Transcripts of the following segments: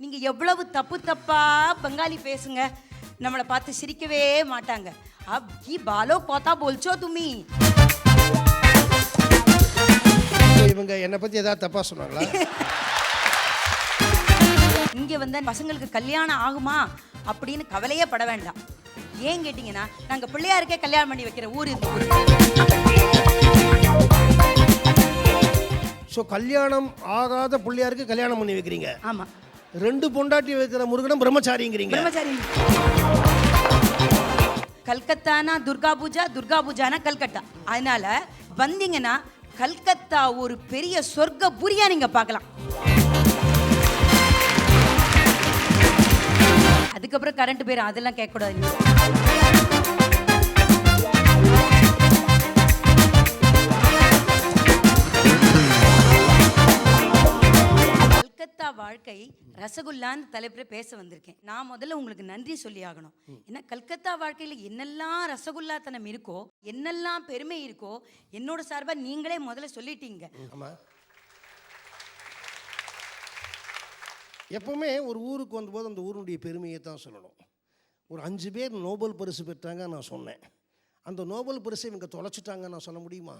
நீங்க எவ்வளவு தப்பு தப்பா பெங்காலி பேசுங்க. நம்மளை பார்த்து சிரிக்கவே மாட்டாங்க. அப் கி பாலோ கோத்தா போல்ச்சோ துமி இவங்க என்னை பற்றி ஏதாவது தப்பாக சொன்னாங்களா? இங்க வந்த பசங்களுக்கு கல்யாணம் ஆகுமா அப்படின்னு கவலையே பட வேண்டாம். ஏன் கேட்டிங்கன்னா நாங்க பிள்ளையாருக்கே கல்யாணம் பண்ணி வைக்கிற ஊர் இந்த ஊர் ஸோ கல்யாணம் ஆகாத பிள்ளையாருக்கு கல்யாணம் பண்ணி வைக்கிறீங்க. ஆமா. ரெண்டு பொண்டாட்டி வைக்கிற முருகனும் பிரம்மச்சாரிங்கிறீங்க. பிரம்மச்சாரி. கல்கத்தானா துர்கா பூஜா துர்கா பூஜானா கல்கத்தா. அதனால வந்தீங்கன்னா கல்கத்தா ஒரு பெரிய சொர்க்க புரியா நீங்க பார்க்கலாம். அதுக்கப்புறம் கரண்ட் போயிடும் அதெல்லாம் கேட்கக்கூடாது. ரசகுல்லான்னு தலைப்பில் பேச வந்திருக்கேன். நான் முதல்ல உங்களுக்கு நன்றி சொல்லி ஆகணும். ஏன்னா கல்கத்தா வாழ்க்கையில் என்னெல்லாம் ரசகுல்லாத்தனம் இருக்கோ என்னெல்லாம் பெருமை இருக்கோ என்னோட சார்பாக நீங்களே முதல்ல சொல்லிட்டீங்க. ஆமாம் எப்பவுமே ஒரு ஊருக்கு வந்தபோது அந்த ஊருடைய பெருமையை தான் சொல்லணும். ஒரு அஞ்சு பேர் நோபல் பரிசு பெற்றாங்க நான் சொன்னேன். அந்த நோபல் பரிசை இவங்க தொலைச்சிட்டாங்க நான் சொல்ல முடியுமா?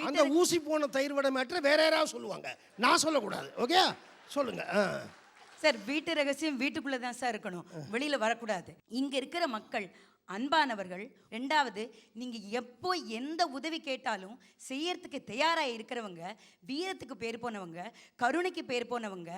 அந்த ஊசி போன தயிர் வடை மேட்ரை வேற யாராவது சொல்லுவாங்க. நான் சொல்லக்கூடாது. ஓகே? சொல்லுங்க. ஆ. சார் வீட்டு ரகசியம் வீட்டுக்குள்ளே தான் சார் இருக்கணும். வெளியில் வரக்கூடாது. இங்கே இருக்கிற மக்கள் அன்பானவர்கள் ரெண்டாவது நீங்கள் எப்போ எந்த உதவி கேட்டாலும் செய்யறதுக்கு தயாராக இருக்கிறவங்க வீரத்துக்கு பேர் போனவங்க கருணைக்கு பேர் போனவங்க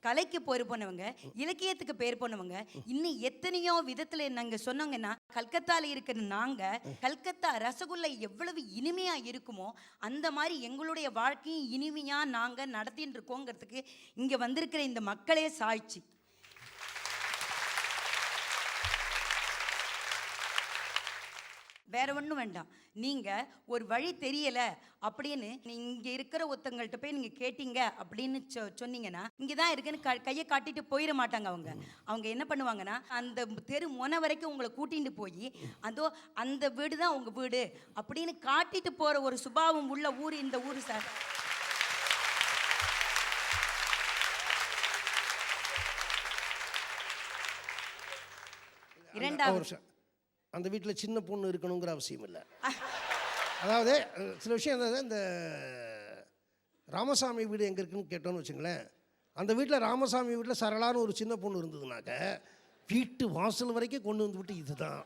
கலைக்கு பேர் போனவங்க இலக்கியத்துக்கு பேர் போனவங்க இன்னும் எத்தனையோ விதத்தில் நாங்கள் சொன்னோங்கன்னா கல்கத்தாவில் இருக்கிற நாங்கள் கல்கத்தா ரசகுல்லா எவ்வளவு இனிமையாக இருக்குமோ அந்த மாதிரி எங்களுடைய வாழ்க்கையும் இனிமையாக நாங்கள் நடத்தின்னு இருக்கோங்கிறதுக்கு இங்கே வந்திருக்கிற இந்த மக்களே சாட்சி வேற ஒன்றும் வேண்டாம். நீங்கள் ஒரு வழி தெரியலை அப்படின்னு இங்கே இருக்கிற ஒருத்தங்கள்ட்ட போய் நீங்கள் கேட்டீங்க அப்படின்னு சொ- சொன்னீங்கன்னா இங்கே தான் இருக்குன்னு க- கையை காட்டிட்டு போயிட மாட்டாங்க அவங்க. அவங்க என்ன பண்ணுவாங்கன்னா அந்த தெரு முனை வரைக்கும் உங்களை கூட்டிகிட்டு போய் அதோ அந்த வீடு தான் உங்கள் வீடு அப்படின்னு காட்டிட்டு போகிற ஒரு சுபாவம் உள்ள ஊர் இந்த ஊர் சார். இரண்டாவது அந்த வீட்டில் சின்ன பொண்ணு இருக்கணுங்கிற அவசியம் இல்லை. அதாவது சில விஷயம் என்னது இந்த ராமசாமி வீடு எங்கே இருக்குன்னு கேட்டோன்னு வச்சுங்களேன் அந்த வீட்டில் ராமசாமி வீட்டில் சரளான ஒரு சின்ன பொண்ணு இருந்ததுனாக்க வீட்டு வாசல் வரைக்கும் கொண்டு வந்து விட்டு இதுதான்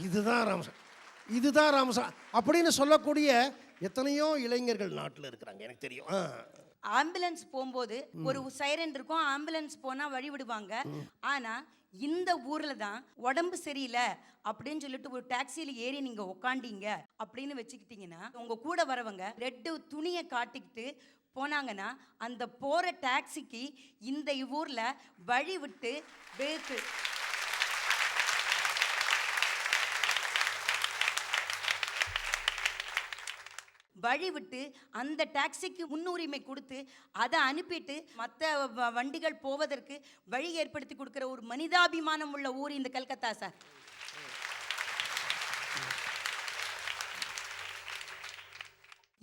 இதுதான் ராமசாமி இதுதான் ராமசாமி அப்படின்னு சொல்லக்கூடிய எத்தனையோ இளைஞர்கள் நாட்டில் இருக்கிறாங்க எனக்கு தெரியும். ஆ. ஆம்புலன்ஸ் போகும்போது ஒரு சைரன் இருக்கும் ஆம்புலன்ஸ் போனா வழி விடுவாங்க ஆனா இந்த ஊர்ல தான் உடம்பு சரியில்லை அப்படின்னு சொல்லிட்டு ஒரு டாக்ஸியில ஏறி நீங்க உக்காண்டீங்க அப்படின்னு வச்சுக்கிட்டீங்கன்னா உங்க கூட வரவங்க ரெட்டு துணியை காட்டிக்கிட்டு போனாங்கன்னா அந்த போற டாக்ஸிக்கு இந்த ஊர்ல வழி விட்டு பேக்கு வழி விட்டு அந்த டாக்ஸிக்கு முன்னுரிமை கொடுத்து அதை அனுப்பிட்டு மற்ற வண்டிகள் போவதற்கு வழி ஏற்படுத்தி கொடுக்குற ஒரு மனிதாபிமானம் உள்ள ஊர் இந்த கல்கத்தா சார்.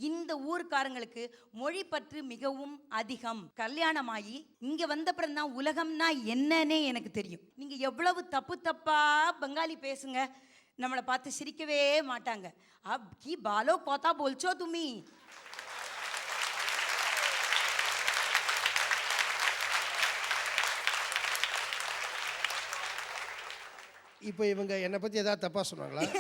இந்த ஊர்க்காரங்களுக்கு மொழி பற்று மிகவும் அதிகம். கல்யாணமாகி இங்கே வந்த பிறந்தான் உலகம்னா என்னன்னே எனக்கு தெரியும். நீங்கள் எவ்வளவு தப்பு தப்பாக பங்காளி பேசுங்க. நம்மளை பார்த்து சிரிக்கவே மாட்டாங்க. அப் கி பாலோ கோத்தா போல்ச்சோ துமி இப்போ இவங்க என்னை பற்றி ஏதாவது தப்பாக சொன்னாங்களா?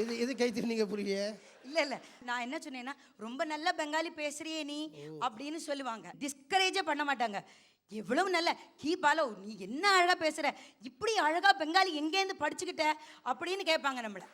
எது எது கை திருநீங்க புரியல இல்ல இல்ல. நான் என்ன சொன்னேன்னா ரொம்ப நல்ல பெங்காலி பேசுறியே நீ அப்படின்னு சொல்லுவாங்க. டிஸ்கரேஜே பண்ண மாட்டாங்க. எவ்வளவு நல்ல கீ பாலோ நீ என்ன அழகா பேசுற? இப்படி அழகா பெங்காலி எங்கேருந்து படிச்சுக்கிட்ட? அப்படின்னு கேட்பாங்க நம்மள.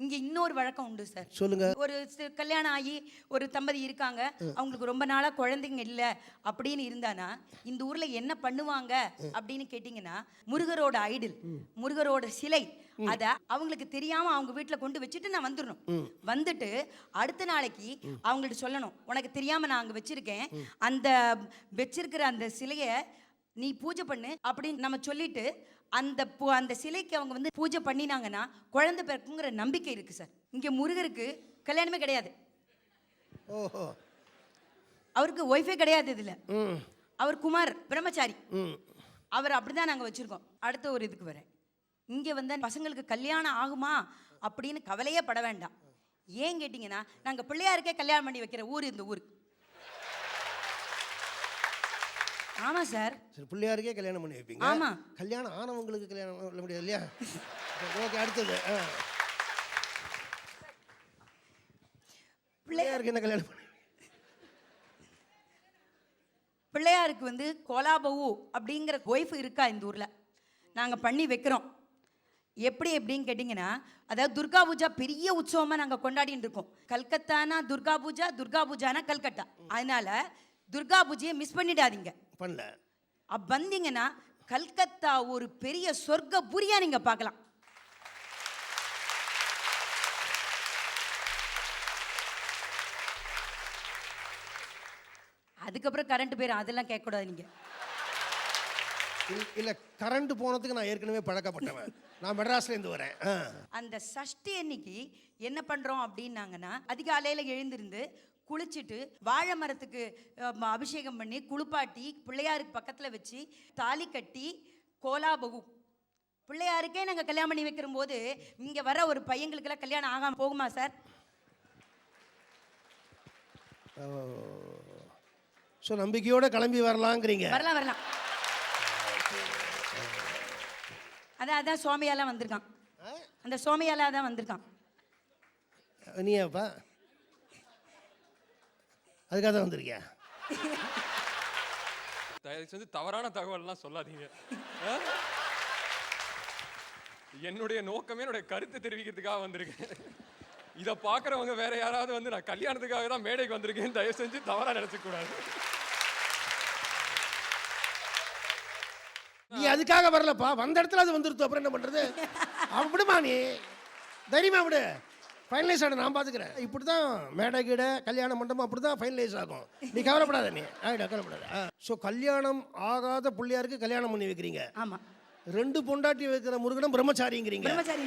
இங்க இன்னொரு வழக்கம் உண்டு சார். சொல்லுங்க. ஒரு கல்யாணம் ஆகி ஒரு தம்பதி இருக்காங்க. அவங்களுக்கு ரொம்ப நாளா குழந்தைங்க இல்ல அப்படின்னு இருந்தானா இந்த ஊர்ல என்ன பண்ணுவாங்க அப்படின்னு கேட்டிங்கன்னா முருகரோட ஐடில் முருகரோட சிலை அத அவங்களுக்கு தெரியாம அவங்க வீட்ல கொண்டு வச்சுட்டு நான் வந்துடணும் வந்துட்டு அடுத்த நாளைக்கு அவங்கள்ட்ட சொல்லணும். உனக்கு தெரியாம நான் அங்க வச்சிருக்கேன். அந்த வச்சிருக்கிற அந்த சிலைய நீ பூஜை பண்ணு அப்படின்னு நம்ம சொல்லிட்டு அந்த பூ அந்த சிலைக்கு அவங்க வந்து பூஜை பண்ணினாங்கன்னா குழந்தை பிறக்குங்கிற நம்பிக்கை இருக்கு சார். இங்க முருகருக்கு கல்யாணமே கிடையாது. ஓஹோ. அவருக்கு ஒய்ஃபே கிடையாது இதுல. அவர் குமார் பிரம்மச்சாரி. அவர் அப்படிதான் நாங்க வச்சிருக்கோம். அடுத்த ஒரு இதுக்கு வரேன். இங்க வந்து பசங்களுக்கு கல்யாணம் ஆகுமா அப்படின்னு கவலையே பட வேண்டாம். ஏன் கேட்டிங்கன்னா நாங்க பிள்ளையாருக்கே கல்யாணம் பண்ணி வைக்கிற ஊர் இந்த ஊர். ஆமா சார். சரி பிள்ளையாருக்கே கல்யாணம் பண்ணி வைப்பீங்க. ஆமா. கல்யாணம் ஆனவங்களுக்கு கல்யாணம் பண்ண முடியாது இல்லையா? ஓகே அடுத்தது. பிள்ளையாருக்கு என்ன கல்யாணம் பண்ணி பிள்ளையாருக்கு வந்து கோலாபவு அப்படிங்கிற ஒய்ஃப் இருக்கா இந்த ஊரில்? நாங்கள் பண்ணி வைக்கிறோம். எப்படி எப்படின்னு கேட்டிங்கன்னா அதாவது துர்கா பூஜா பெரிய உற்சவமாக நாங்கள் கொண்டாடிட்டு இருக்கோம். கல்கத்தானா துர்கா பூஜா துர்கா பூஜானா கல்கட்டா அதனால துர்கா பூஜையை மிஸ் பண்ணிடாதீங்க. பண்ணல. அப்ப வந்தீங்கன்னா கல்கத்தா ஒரு பெரிய சொர்க்க புரியா நீங்கள் பார்க்கலாம். அதுக்கப்புறம் கரண்ட் போயிடும் அதெல்லாம் கேட்கக்கூடாது நீங்கள் இல்ல கரண்ட் போனதுக்கு நான் ஏற்கனவே பழக்கப்பட்டவன். நான் மெட்ராஸ்லேருந்து வரேன். அந்த சஷ்டி அன்னைக்கு என்ன பண்றோம் அப்படின்னாங்கன்னா அதிகாலையில எழுந்திருந்து குளிச்சுட்டு வாழை மரத்துக்கு அஹ், அபிஷேகம் பண்ணி குளிப்பாட்டி பிள்ளையாருக்கு பக்கத்துல வச்சு தாலி கட்டி கோலாபகு. பிள்ளையாருக்கே நாங்க கல்யாணம் பண்ணி வைக்கிற போது இங்க வர ஒரு பையங்களுக்கெல்லாம் கல்யாணம் ஆகாம போகுமா சார்? ஸோ நம்பிக்கையோட கிளம்பி வரலாங்கிறீங்க. வரலாம் வரலாம். அதான் அதான் சோமையால வந்திருக்கான். அந்த சோமையால தான் வந்திருக்கான். நீயாப்பா அதுக்காக தான் வந்திருக்கியா? தயவு செஞ்சு தவறான தகவல்லாம் சொல்லாதீங்க? என்னுடைய நோக்கமே என்னுடைய கருத்தை தெரிவிக்கிறதுக்காக வந்திருக்கேன். இதை பார்க்குறவங்க வேற யாராவது வந்து நான் கல்யாணத்துக்காக தான் மேடைக்கு வந்திருக்கேன் தயவு செஞ்சு தவறா நினைச்சுக்க நீ அதுக்காக வரலப்பா. வந்த இடத்துல அது வந்துருத்து. அப்புறம் என்ன பண்றது? அவன் விடுமா நீ? தைரியமா விடு. ஃபைனலைஸ் ஆகிட நான் பார்த்துக்கிறேன் இப்படி தான் மேடை கீடை கல்யாண மண்டபம் அப்படி தான் ஃபைனலைஸ் ஆகும். நீ கவலைப்படாத நீ. ஆகிட கவலைப்படாத. ஸோ கல்யாணம் ஆகாத பிள்ளையாருக்கு கல்யாணம் பண்ணி வைக்கிறீங்க. ஆமா. ரெண்டு பொண்டாட்டி வைக்கிற முருகனும் பிரம்மச்சாரிங்கிறீங்க. பிரம்மச்சாரி